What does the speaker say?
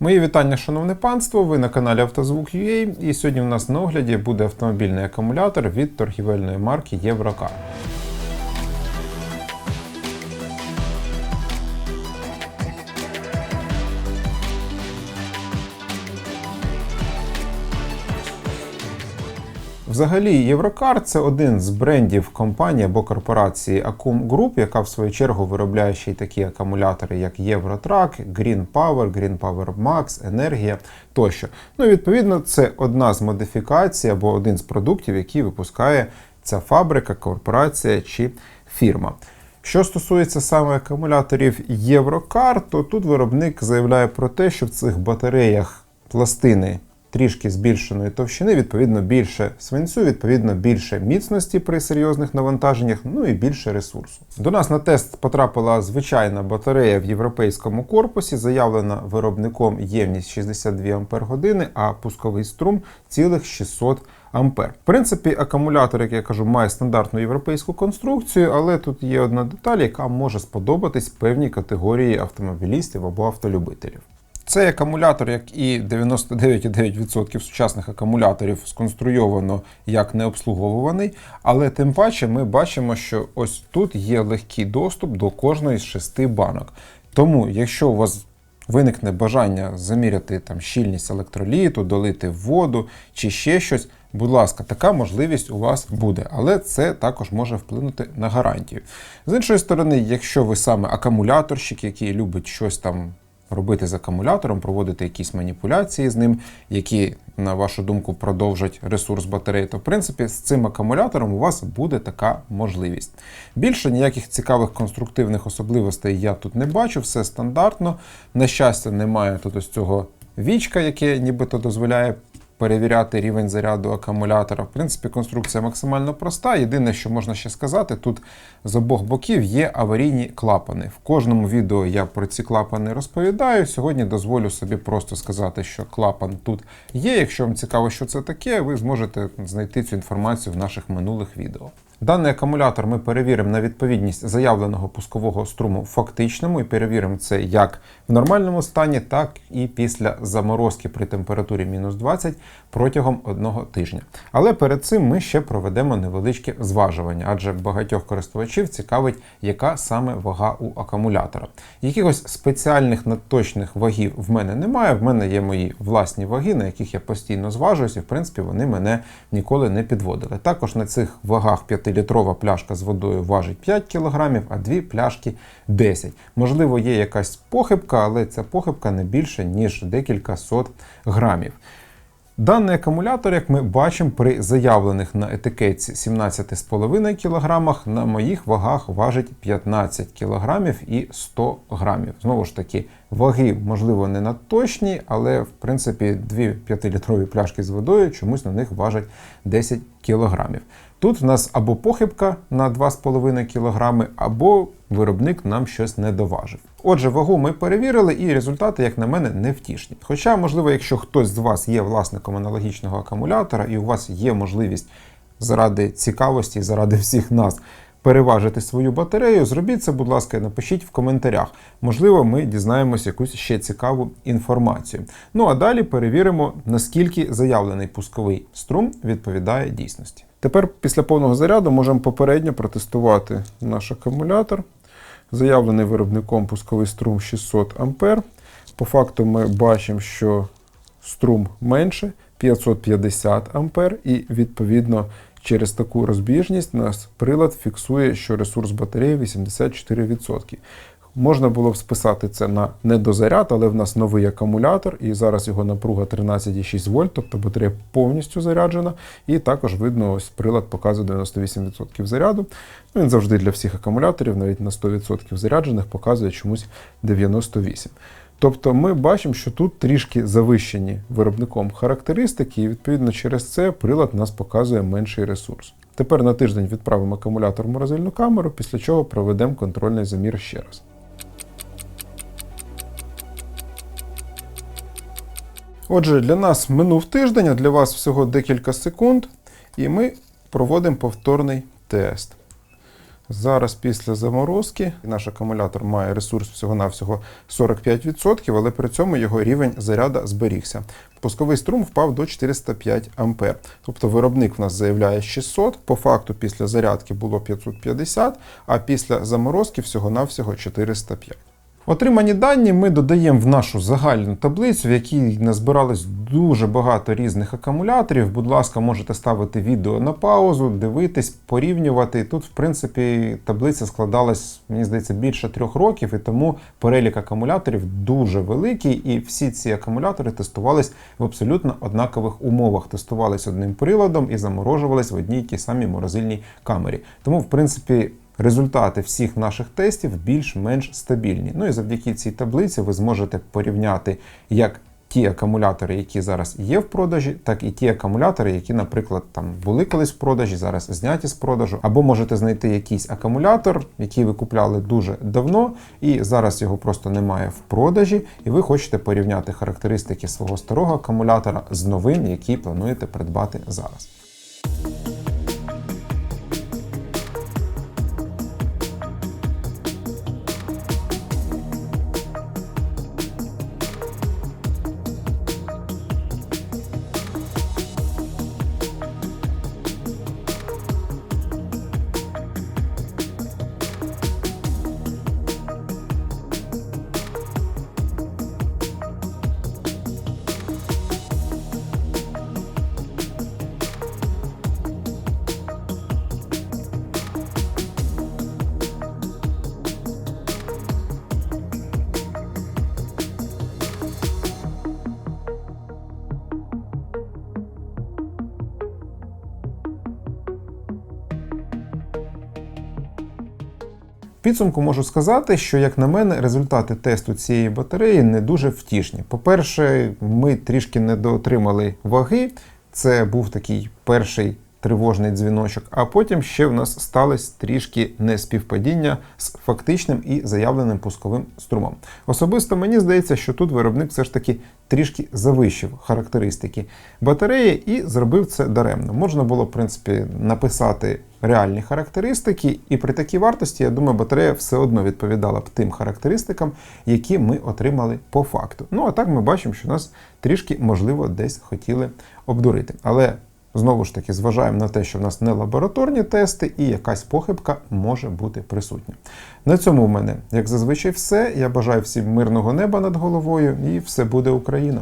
Мої вітання, шановне панство. Ви на каналі Автозвук.ua і сьогодні у нас на огляді буде автомобільний акумулятор від торгівельної марки Єврокар. Взагалі, Єврокар це один з брендів компанії або корпорації Acum Group, яка в свою чергу виробляє ще й такі акумулятори, як Євротрак, Green Power, Green Power Max, Енергія тощо. Ну, відповідно, це одна з модифікацій або один з продуктів, які випускає ця фабрика, корпорація чи фірма. Що стосується саме акумуляторів Єврокар, то тут виробник заявляє про те, що в цих батареях пластини трішки збільшеної товщини, відповідно більше свинцю, відповідно більше міцності при серйозних навантаженнях, ну і більше ресурсу. До нас на тест потрапила звичайна батарея в європейському корпусі, заявлена виробником ємність 62 Ампер а пусковий струм цілих 600 Ампер. В принципі, акумулятор, як я кажу, має стандартну європейську конструкцію, але тут є одна деталь, яка може сподобатись певній категорії автомобілістів або автолюбителів. Цей акумулятор, як і 99,9% сучасних акумуляторів, сконструйовано як необслуговуваний, але тим паче ми бачимо, що ось тут є легкий доступ до кожної з шести банок. Тому, якщо у вас виникне бажання заміряти там щільність електроліту, долити воду чи ще щось, будь ласка, така можливість у вас буде, але це також може вплинути на гарантію. З іншої сторони, якщо ви саме акумуляторщик, який любить щось там робити з акумулятором, проводити якісь маніпуляції з ним, які, на вашу думку, продовжать ресурс батареї, то в принципі з цим акумулятором у вас буде така можливість. Більше ніяких цікавих конструктивних особливостей я тут не бачу, все стандартно. На щастя, немає тут ось цього вічка, яке нібито дозволяє. Перевіряти рівень заряду акумулятора. В принципі, конструкція максимально проста. Єдине, що можна ще сказати, тут з обох боків є аварійні клапани. В кожному відео я про ці клапани розповідаю. Сьогодні дозволю собі просто сказати, що клапан тут є. Якщо вам цікаво, що це таке, ви зможете знайти цю інформацію в наших минулих відео. Даний акумулятор ми перевіримо на відповідність заявленого пускового струму фактичному і перевіримо це як в нормальному стані, так і після заморозки при температурі мінус 20 протягом одного тижня. Але перед цим ми ще проведемо невеличке зважування, адже багатьох користувачів цікавить, яка саме вага у акумулятора. Якихось спеціальних надточних вагів в мене немає. В мене є мої власні ваги, на яких я постійно зважуюся, і в принципі вони мене ніколи не підводили. Також на цих вагах 5-літрова пляшка з водою важить 5 кг, а дві пляшки 10 Можливо, є якась похибка, але ця похибка не більше, ніж декілька сот грамів. Даний акумулятор, як ми бачимо, при заявлених на етикетці 17,5 кг, на моїх вагах важить 15 кг і 100 грамів. Знову ж таки, ваги, можливо, не надточні, але в принципі дві 5-літрові пляшки з водою чомусь на них важать 10 кг. Тут в нас або похибка на 2,5 кг, або виробник нам щось не доважив. Отже, вагу ми перевірили, і результати, як на мене, не втішні. Хоча, можливо, якщо хтось з вас є власником аналогічного акумулятора, і у вас є можливість заради цікавості, заради всіх нас переважити свою батарею, зробіть це, будь ласка, напишіть в коментарях. Можливо, ми дізнаємося якусь ще цікаву інформацію. Ну а далі перевіримо, наскільки заявлений пусковий струм відповідає дійсності. Тепер після повного заряду можемо попередньо протестувати наш акумулятор. Заявлений виробником пусковий струм 600 А. По факту ми бачимо, що струм менше 550 А, і відповідно через таку розбіжність нас прилад фіксує, що ресурс батареї 84%. Можна було б списати це на недозаряд, але в нас новий акумулятор, і зараз його напруга 13,6 вольт, тобто батарея повністю заряджена. І також видно, ось прилад показує 98% заряду. Ну, Він завжди для всіх акумуляторів, навіть на 100% заряджених, показує чомусь 98%. Тобто ми бачимо, що тут трішки завищені виробником характеристики, і відповідно через це прилад нас показує менший ресурс. Тепер на тиждень відправимо акумулятор в морозильну камеру, після чого проведемо контрольний замір ще раз. Отже, для нас минув тиждень, а для вас всього декілька секунд, і ми проводимо повторний тест. Зараз після заморозки наш акумулятор має ресурс всього-навсього 45%, але при цьому його рівень заряда зберігся. Пусковий струм впав до 405 А. Тобто виробник в нас заявляє 600, по факту після зарядки було 550, а після заморозки всього-навсього 405. Отримані дані ми додаємо в нашу загальну таблицю, в якій назбиралось дуже багато різних акумуляторів. Будь ласка, можете ставити відео на паузу, дивитись, порівнювати. Тут, в принципі, таблиця складалась, мені здається, більше трьох років, і тому перелік акумуляторів дуже великий, і всі ці акумулятори тестувались в абсолютно однакових умовах. Тестувались одним приладом і заморожувались в одній тій самій морозильній камері. Тому, в принципі. Результати всіх наших тестів більш-менш стабільні. Ну і завдяки цій таблиці ви зможете порівняти як ті акумулятори, які зараз є в продажі, так і ті акумулятори, які, наприклад, там були колись в продажі, зараз зняті з продажу, або можете знайти якийсь акумулятор, який ви купляли дуже давно, і зараз його просто немає в продажі, і ви хочете порівняти характеристики свого старого акумулятора з новим, який плануєте придбати зараз. Підсумку можу сказати, що, як на мене, результати тесту цієї батареї не дуже втішні. По-перше, ми трішки недоотримали ваги. Це був такий перший тривожний дзвіночок, а потім ще в нас сталося трішки неспівпадіння з фактичним і заявленим пусковим струмом. Особисто мені здається, що тут виробник все ж таки трішки завищив характеристики батареї і зробив це даремно. Можна було, в принципі, написати реальні характеристики, і при такій вартості, я думаю, батарея все одно відповідала б тим характеристикам, які ми отримали по факту. Ну а так ми бачимо, що нас трішки, можливо, десь хотіли обдурити. Але Знову ж таки, зважаємо на те, що в нас не лабораторні тести, і якась похибка може бути присутня. На цьому в мене, як зазвичай, все. Я бажаю всім мирного неба над головою, і все буде Україна!